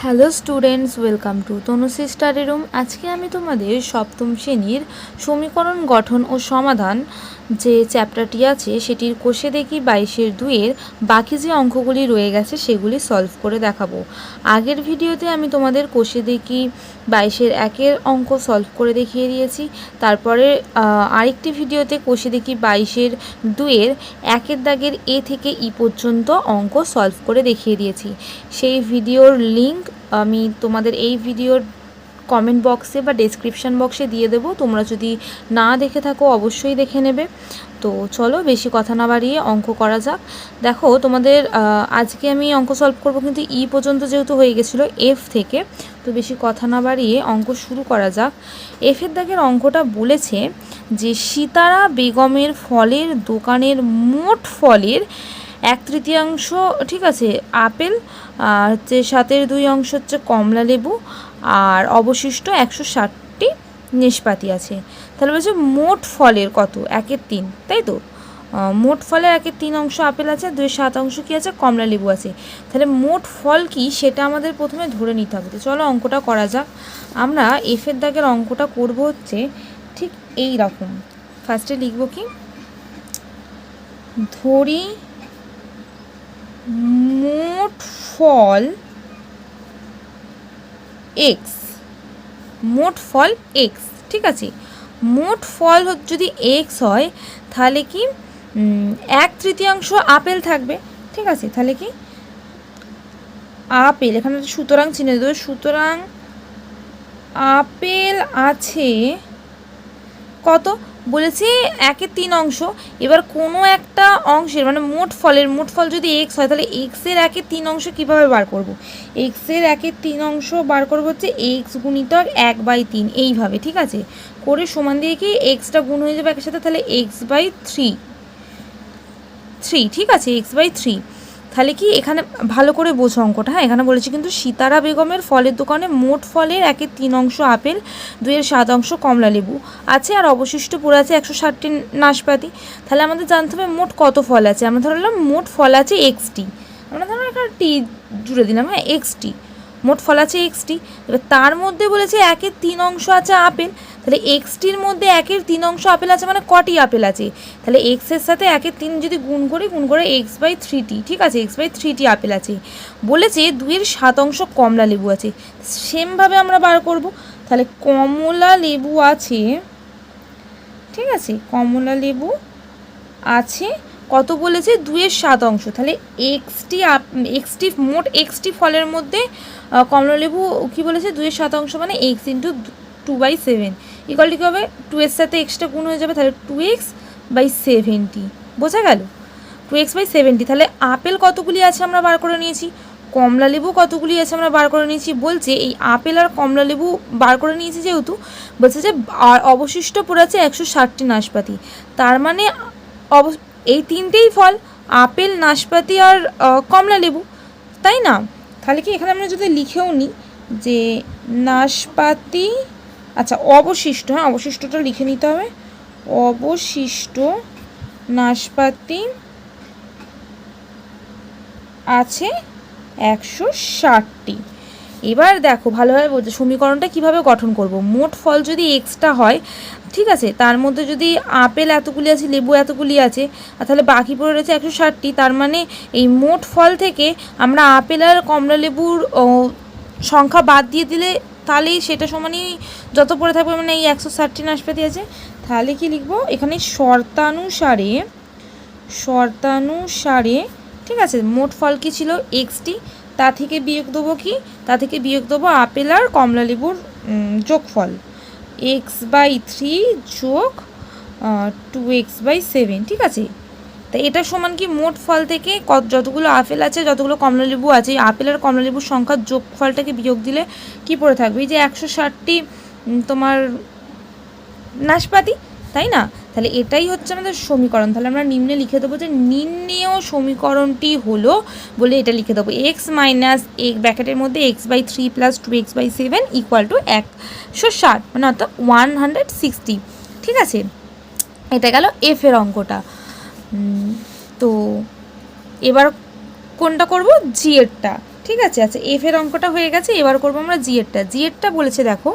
Hello students, welcome to Tanushree study room. আজকে আমি তোমাদের সপ্তম শ্রেণির সমীকরণ গঠন ও সমাধান যে চ্যাপ্টারটি আছে সেটির কোষে দেখি বাইশের দুইয়ের বাকি যে অঙ্কগুলি রয়ে গেছে সেগুলি সলভ করে দেখাবো। আগের ভিডিওতে আমি তোমাদের কোষে দেখি বাইশের একের অঙ্ক সলভ করে দেখিয়ে দিয়েছি। তারপরে আরেকটি ভিডিওতে কোষে দেখি বাইশের দুইয়ের একের দাগের এ থেকে ই পর্যন্ত অঙ্ক সলভ করে দেখিয়ে দিয়েছি। সেই ভিডিওর লিঙ্ক আমি তোমাদের এই ভিডিওর কমেন্ট বক্সে বা ডেসক্রিপশন বক্সে দিয়ে দেবো। তোমরা যদি না দেখে থাকো, অবশ্যই দেখে নেবে। তো চলো, বেশি কথা না বাড়িয়ে অঙ্ক করা যাক। দেখো, তোমাদের আজকে আমি অঙ্ক সলভ করব কিন্তু ই পর্যন্ত যেহেতু হয়ে গেছিল এফ থেকে, তো বেশি কথা না বাড়িয়ে অঙ্ক শুরু করা যাক। এফের দাগের অঙ্কটা বলেছে যে, সীতারা বেগমের ফলের দোকানের মোট ফলের এক তৃতীয়াংশ, ঠিক আছে, আপেল, আর হচ্ছে সাতের দুই অংশ হচ্ছে কমলা লেবু আর অবশিষ্ট একশো ষাটটি নিষ্পাতি আছে। তাহলে বলছে মোট ফলের কত? একের তিন, তাই তো? মোট ফলের একের তিন অংশ আপেল আছে দুই সাত অংশ কী আছে? কমলা লেবু আছে। তাহলে মোট ফল কি? সেটা আমাদের প্রথমে ধরে নিতে হবে। তো চলো অঙ্কটা করা যাক। আমরা এফের দাগের অঙ্কটা করব হচ্ছে ঠিক এই রকম। ফার্স্টে লিখব কি? ধরি মোট ফল এক্স মোট ফল এক্স ঠিক আছে? মোট ফল যদি এক্স হয়, তাহলে কি এক তৃতীয়াংশ আপেল থাকবে, ঠিক আছে? তাহলে কি, আপেল, এখানে সুতরাং চিনে দেবো সুতরাং আপেল আছে কত? বলেছি একের তিন অংশ। এবার কোনো একটা অংশের মানে মোট ফলের, মোট ফল যদি এক্স হয়, তাহলে এক্সের একের তিন অংশ কীভাবে বার করব? এক্সের একের তিন অংশ বার করব হচ্ছে এক্স গুণিতক এক বাই তিন, এইভাবে, ঠিক আছে? করে সমান দিয়ে কি এক্সটা গুণ হয়ে যাবে একের সাথে, তাহলে এক্স বাই থ্রি থ্রি ঠিক আছে এক্স বাই থ্রি তাহলে কি এখানে ভালো করে বোঝো অঙ্কটা? হ্যাঁ এখানে বলেছি কিন্তু সীতারা বেগমের ফলের দোকানে মোট ফলের একে তিন অংশ আপেল, দুইয়ের সাত অংশ কমলা লেবু আছে আর অবশিষ্ট পড়ে আছে একশো ষাটটি নাশপাতি। তাহলে আমাদের জানতে হবে মোট কত ফল আছে? আমরা ধরলাম মোট ফল আছে এক্সটি আমরা ধরো একটা টি জুড়ে দিলাম হ্যাঁ এক্সটি মোট ফল আছে এক্সটি। এবার তার মধ্যে বলেছে একের তিন অংশ আছে আপেল। তাহলে এক্সটির মধ্যে একের তিন অংশ আপেল আছে মানে কটি আপেল আছে? তাহলে এক্সের সাথে একের তিন যদি গুণ করি, গুণ করে এক্স বাই থ্রিটি, ঠিক আছে? এক্স বাই থ্রিটি আপেল আছে। বলেছে দুইয়ের সাত অংশ কমলা লেবু আছে। সেমভাবে আমরা বার করব। তাহলে কমলা লেবু আছে, ঠিক আছে? কমলা লেবু আছে কত বলেছে? দুয়ের সাত অংশ। তাহলে এক্সটি এক্সটি মোট এক্সটি ফলের মধ্যে কমলালেবু কমলা কী বলেছে? দুইয়ের সাত অংশ মানে X into two by seven. ইকালটি কী হবে? টু এর সাথে এক্সটা গুণ হয়ে যাবে, তাহলে টু এক্স বাই সেভেন্টি। বোঝা গেল? Two X by seventy. তাহলে আপেল কতগুলি আছে আমরা বার করে নিয়েছি? কমলা লেবু কতগুলি আছে আমরা বার করে নিয়েছি? বলছে এই আপেল আর কমলা লেবু বার করে নিয়েছি যেহেতু, বলছে যে, আর অবশিষ্ট পড়ে আছে একশো ষাটটি নাশপাতি। তার মানে অব এই তিনটেই ফল, আপেল, নাশপাতি আর কমলা লেবু, তাই না? তাহলে কি এখানে আমরা যদি লিখেও নিই যে নাশপাতি আচ্ছা অবশিষ্ট হ্যাঁ অবশিষ্টটা লিখে নিতে হবে। অবশিষ্ট নাশপাতি আছে একশো ষাটটি। এবার দেখো ভালোভাবে বলছে সমীকরণটা কীভাবে গঠন করব? মোট ফল যদি এক্সটা হয়, ঠিক আছে? তার মধ্যে যদি আপেল এতগুলি আছে, লেবু এতগুলি আছে, আর তাহলে বাকি পড়ে রয়েছে একশো ষাটটি, তার মানে এই মোট ফল থেকে আমরা আপেল আর কমলা লেবুর সংখ্যা বাদ দিয়ে দিলে তাহলেই সেটা সমানই যত পড়ে থাকবে মানে এই একশো ষাটটি নাশপাতি আছে। তাহলে কি লিখব? এখানে শর্তানুসারে শর্তানুসারে, ঠিক আছে? মোট ফল কি ছিল? এক্সটি। তা থেকে বিয়োগ দেবো কি? তা থেকে বিয়োগ দেবো আপেল আর কমলা লেবুর যোগফল। এক্স বাই থ্রি যোগ টু এক্স বাই সেভেন ঠিক আছে? তা এটা সমান কি? মোট ফল থেকে কত, যতগুলো আপেল আছে, যতগুলো কমলা লেবু আছে আপেল আর কমলা লেবুর সংখ্যার যোগফলটাকে বিয়োগ দিলে কি পড়ে থাকবে? এই যে একশো ষাটটি তোমার নাশপাতি, তাই না? তাহলে এটাই হচ্ছে আমাদের সমীকরণ। তাহলে আমরা নিম্নে লিখে দেবো যে নির্ণেয় সমীকরণটি হলো বলে এটা লিখে দেবো। এক্স মাইনাস এক ব্র্যাকেটের মধ্যে X by three plus two X by seven equal to একশো ষাট মানে অর্থাৎ ওয়ান হান্ড্রেড সিক্সটি ঠিক আছে? এটা গেল এফের অঙ্কটা। তো এবার কোনটা করব? জি এরটা ঠিক আছে? আচ্ছা এফ এর অঙ্কটা হয়ে গেছে, এবার করব আমরা জি এরটা জি এরটা বলেছে দেখো,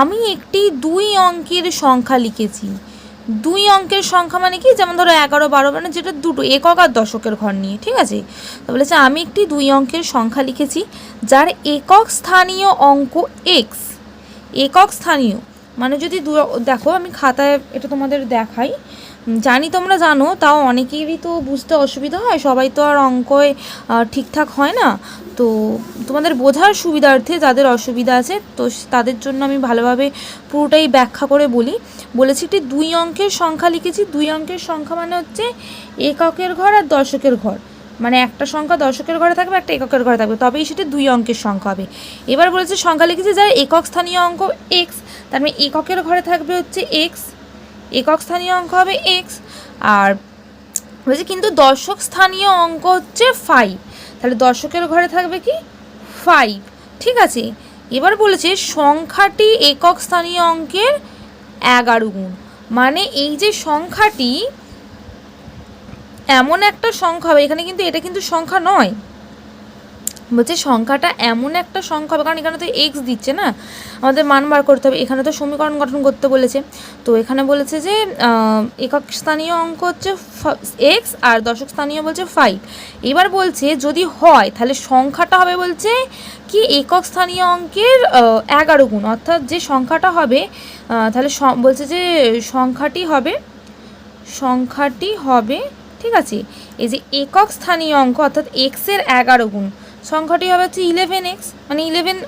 আমি একটি দুই অঙ্কের সংখ্যা লিখেছি। দুই অঙ্কের সংখ্যা মানে কি? যেমন ধরো এগারো, বারো মানে যেটা দুটো, একক আর দশকের ঘর নিয়ে, ঠিক আছে? তো বলেছে, আমি একটি দুই অঙ্কের সংখ্যা লিখেছি, যার একক স্থানীয় অঙ্ক এক্স একক স্থানীয় মানে যদি দু, দেখো, আমি খাতায় এটা তোমাদের দেখাই। জানি তোমরা জানো, তাও অনেকেরই তো বুঝতে অসুবিধা হয়, সবাই তো আর অঙ্কয় ঠিকঠাক হয় না। তো তোমাদের বোঝার সুবিধার্থে যাদের অসুবিধা আছে, তো তাদের জন্য আমি ভালোভাবে পুরোটাই ব্যাখ্যা করে বলি। বলেছি একটি দুই অঙ্কের সংখ্যা লিখেছি। দুই অঙ্কের সংখ্যা মানে হচ্ছে এককের ঘর আর দশকের ঘর। মানে একটা সংখ্যা দশকের ঘরে থাকবে, একটা এককের ঘরে থাকবে। তবেই সেটি দুই অঙ্কের সংখ্যা হবে। এবার বলেছে সংখ্যা লিখেছি যারা একক স্থানীয় অঙ্ক এক্স। তার মানে এককের ঘরে থাকবে হচ্ছে এক্স। একক স্থানীয় অঙ্ক হবে এক্স। আর বলছে কিন্তু দশক স্থানীয় অঙ্ক হচ্ছে ফাইভ। তাহলে দর্শকের ঘরে থাকবে কি? ফাইভ ঠিক আছে। এবার বলেছে সংখ্যাটি একক স্থানীয় অঙ্কের এগারো গুণ। মানে এই যে সংখ্যাটি, এমন একটা সংখ্যা হবে। এখানে কিন্তু এটা কিন্তু সংখ্যা নয়। বলছে সংখ্যাটা এমন একটা সংখ্যা হবে, কারণ এখানে তো এক্স দিচ্ছে না। আমাদের মান বার করতে হবে। এখানে তো সমীকরণ গঠন করতে বলেছে। তো এখানে বলেছে যে একক স্থানীয় অঙ্ক হচ্ছে এক্স আর দশক স্থানীয় বলছে ফাইভ এবার বলছে যদি হয়, তাহলে সংখ্যাটা হবে বলছে কি একক স্থানীয় অঙ্কের এগারো গুণ। অর্থাৎ যে সংখ্যাটা হবে তাহলে বলছে যে সংখ্যাটি হবে সংখ্যাটি হবে, ঠিক আছে, এই যে একক স্থানীয় অঙ্ক, অর্থাৎ এক্সের এগারো গুণ। সংখ্যাটি হবে হচ্ছে ইলেভেন এক্স মানে ইলেভেন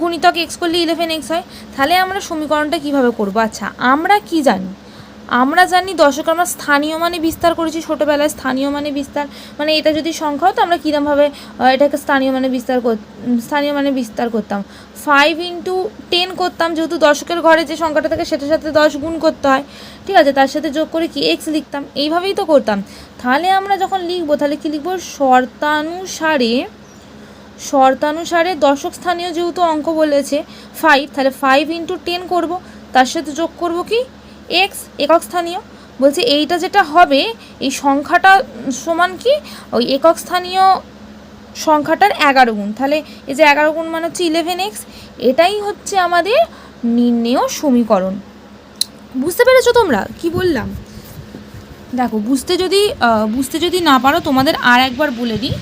গুণিতক এক্স করলে ইলেভেন এক্স হয়। তাহলে আমরা সমীকরণটা কীভাবে করব? আচ্ছা আমরা কি জানি? আমরা জানি দশক আমরা স্থানীয় মানে বিস্তার করেছি, ছোটোবেলায় স্থানীয় মানে বিস্তার মানে এটা যদি সংখ্যা হতো, আমরা কীরমভাবে এটাকে স্থানীয় মানে বিস্তার কর স্থানীয় মানে বিস্তার করতাম। ফাইভ ইন্টু টেন করতাম, যেহেতু দশকের ঘরে যে সংখ্যাটা থাকে, সেটার সাথে দশ গুণ করতে হয়। ঠিক আছে? তার সাথে যোগ করে কি এক্স লিখতাম? এইভাবেই তো করতাম। তাহলে আমরা যখন লিখব, তাহলে কি লিখব? শর্তানুসারে শর্তানুসারে দশক স্থানীয় যেহেতু অঙ্ক বলেছে ফাইভ তাহলে ফাইভ ইন্টু টেন করব। তার সাথে যোগ করব কি? এক্স একক স্থানীয়। বলছে এইটা যেটা হবে, এই সংখ্যাটা সমান কি? ওই একক স্থানীয় সংখ্যাটার এগারো গুণ। তাহলে এই যে এগারো গুণ মানে হচ্ছে ইলেভেন এক্স এটাই হচ্ছে আমাদের নির্ণেয় সমীকরণ। বুঝতে পেরেছ তোমরা? কি বললাম? দেখো, বুঝতে যদি বুঝতে যদি না পারো, তোমাদের আর একবার বলে দিই।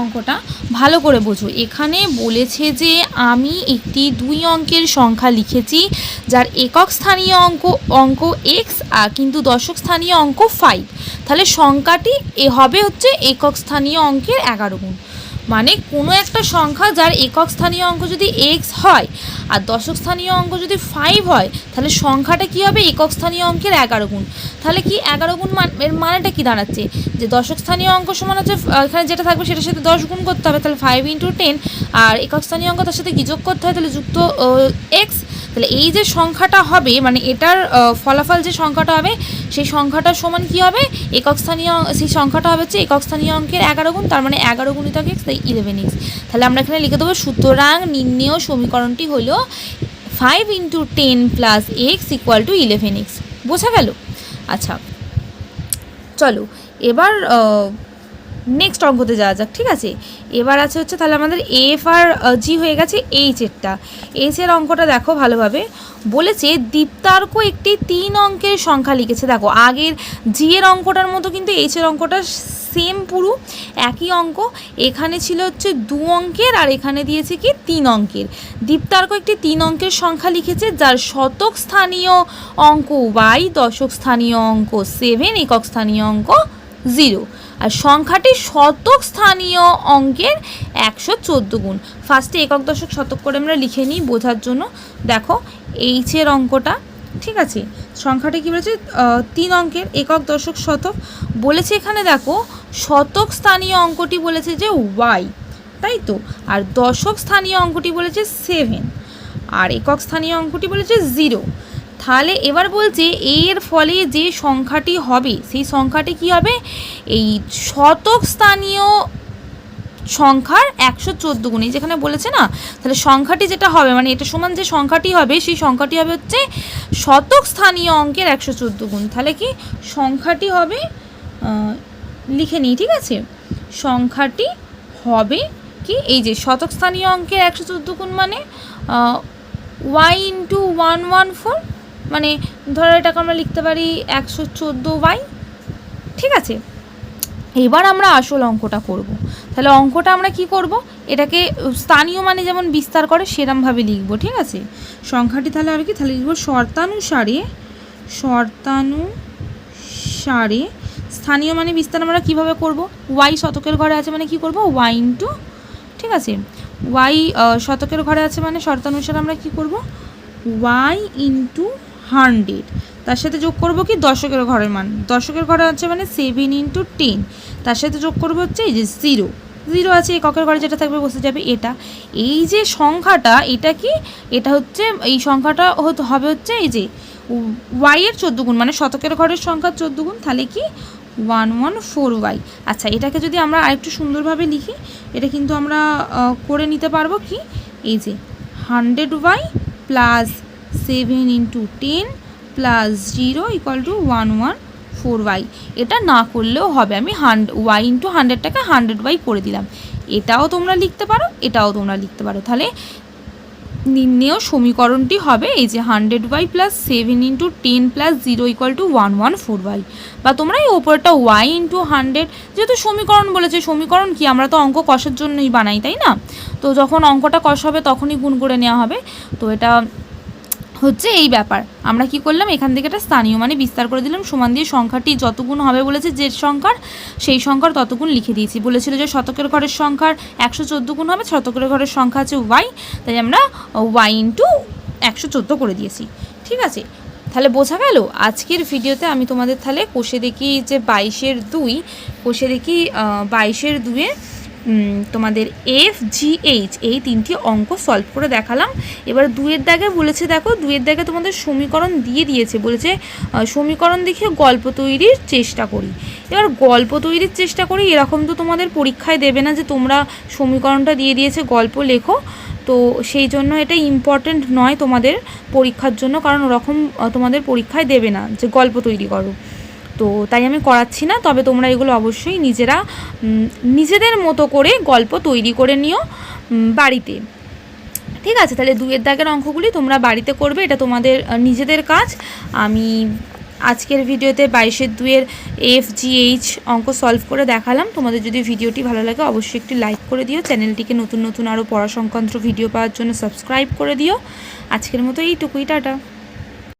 অঙ্কটা ভালো করে বোঝো। এখানে বলেছে যে আমি একটি দুই অঙ্কের সংখ্যা লিখেছি, যার একক স্থানীয় অঙ্ক অঙ্ক এক্স কিন্তু দশক স্থানীয় অঙ্ক ফাইভ তাহলে সংখ্যাটি এ হবে হচ্ছে একক স্থানীয় অঙ্কের এগারো গুণ। মানে কোনো একটা সংখ্যা যার একক স্থানীয় অঙ্ক যদি এক্স হয় আর দশক স্থানীয় অঙ্ক যদি ফাইভ হয়, তাহলে সংখ্যাটা কী হবে? একক স্থানীয় অঙ্কের এগারো গুণ। তাহলে কি এগারো গুণ এর মানেটা কি দাঁড়াচ্ছে? যে দশক স্থানীয় অঙ্ক সমান হচ্ছে এখানে যেটা থাকবে সেটার সাথে দশ গুণ করতে হবে, তাহলে ফাইভ ইন্টু টেন আর একক স্থানীয় অঙ্ক তার সাথে কি যোগ করতে হয়? তাহলে যুক্ত এক্স তাহলে এই যে সংখ্যাটা হবে মানে এটার ফলাফল যে সংখ্যাটা হবে, সেই সংখ্যাটার সমান কি হবে? একক স্থানীয়, সেই সংখ্যাটা হবে হচ্ছে একক স্থানীয় অঙ্কের এগারো গুণ, তার মানে এগারো গুণিতক এক্স তাই ইলেভেন এক্স তাহলে আমরা এখানে লিখে দেবো, সুতরাং নির্ণেয় সমীকরণটি হলো five into ten plus X equal to eleven X বোঝা গেল? আচ্ছা চলো, এবার নেক্সট অঙ্কতে যাওয়া যাক, ঠিক আছে? এবার আছে হচ্ছে তাহলে আমাদের এফ আর জি হয়ে গেছে এইচ এরটা এইচ এর অঙ্কটা দেখো ভালোভাবে। বলেছে দীপ্তার্ক একটি তিন অঙ্কের সংখ্যা লিখেছে। দেখো, আগের জি এর অঙ্কটার মতো কিন্তু এইচ এর অঙ্কটা সেম পুরো, একই অঙ্ক। এখানে ছিল হচ্ছে দু অঙ্কের আর এখানে দিয়েছে কি তিন অঙ্কের। দীপ্তার্ক একটি তিন অঙ্কের সংখ্যা লিখেছে যার শতক স্থানীয় অঙ্ক ওয়াই দশক স্থানীয় অঙ্ক সেভেন একক স্থানীয় অঙ্ক জিরো আর সংখ্যাটি শতক স্থানীয় অঙ্কের একশো চোদ্দ গুণ। ফার্স্টে একক দশক শতক করে আমরা লিখে নিই বোঝার জন্য। দেখো এইচের অঙ্কটা, ঠিক আছে? সংখ্যাটা কী বলেছে? তিন অঙ্কের একক দশক শতক। বলেছে এখানে দেখো, শতক স্থানীয় অঙ্কটি বলেছে যে ওয়াই তাই তো? আর দশক স্থানীয় অঙ্কটি বলেছে সেভেন আর একক স্থানীয় অঙ্কটি বলেছে জিরো তাহলে এবার বলছে এর ফলে যে সংখ্যাটি হবে, সেই সংখ্যাটি কি হবে? এই শতক স্থানীয় সংখ্যার একশো চোদ্দ গুণ যেখানে বলেছে না? তাহলে সংখ্যাটি যেটা হবে মানে এটা সমান যে সংখ্যাটি হবে, সেই সংখ্যাটি হবে হচ্ছে শতক স্থানীয় অঙ্কের একশো চোদ্দ গুণ। তাহলে কি সংখ্যাটি হবে? লিখে নিই, ঠিক আছে? সংখ্যাটি হবে কি? এই যে শতক স্থানীয় অঙ্কের একশো চোদ্দ গুণ মানে Y into one one four মানে ধরো এটাকে আমরা লিখতে পারি একশো চোদ্দ ওয়াই। ঠিক আছে? এবার আমরা আসল অঙ্কটা করব। তাহলে অঙ্কটা আমরা কি করব? এটাকে স্থানীয় মানে যেমন বিস্তার করে সেরমভাবে লিখব, ঠিক আছে? সংখ্যাটি তাহলে আর কি? তাহলে লিখব শর্তানুসারে শর্তানুসারে স্থানীয় মানে বিস্তার আমরা কীভাবে করব? ওয়াই শতকের ঘরে আছে মানে কি করব? ওয়াই ইন্টু, ঠিক আছে? ওয়াই শতকের ঘরে আছে মানে শর্তানুসারে আমরা কি করব? Y into hundred. তার সাথে যোগ করব কি দশকের ঘরের মান। দশকের ঘরে আছে মানে সেভেন ইন্টু টেন তার সাথে যোগ করব হচ্ছে এই যে জিরো জিরো আছে, এককের ঘরে যেটা থাকবে বসে যাবে এটা। এই যে সংখ্যাটা, এটা কি? এটা হচ্ছে, এই সংখ্যাটা হবে হচ্ছে এই যে ওয়াই এর চোদ্দ গুণ মানে শতকের ঘরের সংখ্যা চোদ্দ গুণ, তাহলে কি? ওয়ান ওয়ান ফোর ওয়াই আচ্ছা এটাকে যদি আমরা আরেকটু সুন্দরভাবে লিখি, এটা কিন্তু আমরা করে নিতে পারব কি? এই যে hundred Y plus seven into ten plus zero equal to one one four Y এটা না করলেও হবে। আমি হান্ড ওয়াই ইন্টু হান্ড্রেডটাকে হান্ড্রেড ওয়াই করে দিলাম। এটাও তোমরা লিখতে পারো, এটাও তোমরা লিখতে পারো। তাহলে নির্ণেয় সমীকরণটি হবে এই যে hundred Y plus seven into ten plus zero equal to one one four Y বা তোমরা এই ওপরটা ওয়াই ইন্টু হান্ড্রেড যেহেতু সমীকরণ বলেছে, সমীকরণ কি? আমরা তো অঙ্ক কষার জন্যই বানাই, তাই না? তো যখন অঙ্কটা কষ হবে তখনই গুণ করে নেওয়া হবে। তো এটা হচ্ছে এই ব্যাপার। আমরা কি করলাম? এখান থেকে একটা স্থানীয় মানে বিস্তার করে দিলাম। সমান দিয়ে সংখ্যাটি যতগুণ হবে বলেছে যে সংখ্যার, সেই সংখ্যার ততগুণ লিখে দিয়েছি। বলেছিল যে শতকের ঘরের সংখ্যার একশো চোদ্দ গুণ হবে, শতকের ঘরের সংখ্যা আছে ওয়াই, তাই আমরা ওয়াই ইন্টু একশো চোদ্দ করে দিয়েছি। ঠিক আছে? তাহলে বোঝা গেল? আজকের ভিডিওতে আমি তোমাদের তাহলে কষে দেখি যে বাইশের দুই, কষে দেখি বাইশের দুয়ে তোমাদের এফ জি এইচ এই তিনটি অঙ্ক সলভ করে দেখালাম। এবার দুয়ের দাগে বলেছে দেখো দুয়ের দাগে তোমাদের সমীকরণ দিয়ে দিয়েছে, বলেছে সমীকরণ দেখে গল্প তৈরির চেষ্টা করি। এবার গল্প তৈরির চেষ্টা করি, এরকম তো তোমাদের পরীক্ষায় দেবে না যে তোমরা সমীকরণটা দিয়ে দিয়েছে, গল্প লেখো। তো সেই জন্য এটা ইম্পর্ট্যান্ট নয় তোমাদের পরীক্ষার জন্য, কারণ ওরকম তোমাদের পরীক্ষায় দেবে না যে গল্প তৈরি করো। তো তাই আমি করাচ্ছি না। তবে তোমরা এগুলো অবশ্যই নিজেরা নিজেদের মতো করে গল্প তৈরি করে নিও বাড়িতে। ঠিক আছে, তাহলে দুয়ের দাগের অঙ্কগুলি তোমরা বাড়িতে করবে, এটা তোমাদের নিজেদের কাজ। আমি আজকের ভিডিওতে বাইশের দুয়ের এফ জি এইচ অঙ্ক সলভ করে দেখালাম। তোমাদের যদি ভিডিওটি ভালো লাগে, অবশ্যই একটি লাইক করে দিও। চ্যানেলটিকে নতুন নতুন আরও পড়া সংক্রান্ত ভিডিও পাওয়ার জন্য সাবস্ক্রাইব করে দিও। আজকের মতো এইটুকুই, টাটা।